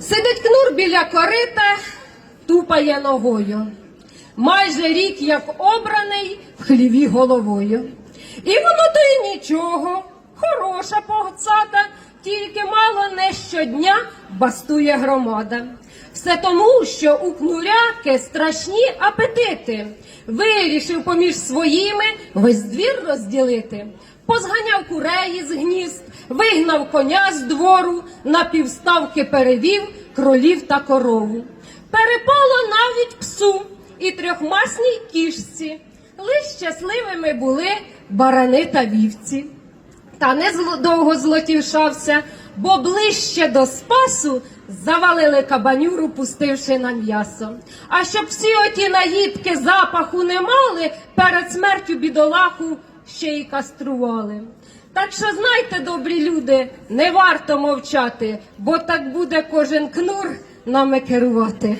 Сидить кнур біля корита, тупає ногою. Майже рік як обраний в хліві головою. І воно то й нічого, хороша погцата, тільки мало не щодня бастує громада. Все тому, що у кнуряки страшні апетити. Вирішив поміж своїми весь двір розділити. Позганяв куреї з гнізд, вигнав коня з двору, на півставки перевів кролів та корову. Перепало навіть псу і трьохмасній кішці. Лиш щасливими були барани та вівці. Та не довго злотівшався, бо ближче до спасу завалили кабанюру, пустивши на м'ясо. А щоб всі оті наїдки запаху не мали, перед смертю бідолаху ще й кастрували. Так що знайте, добрі люди, не варто мовчати, бо так буде кожен кнур нами керувати.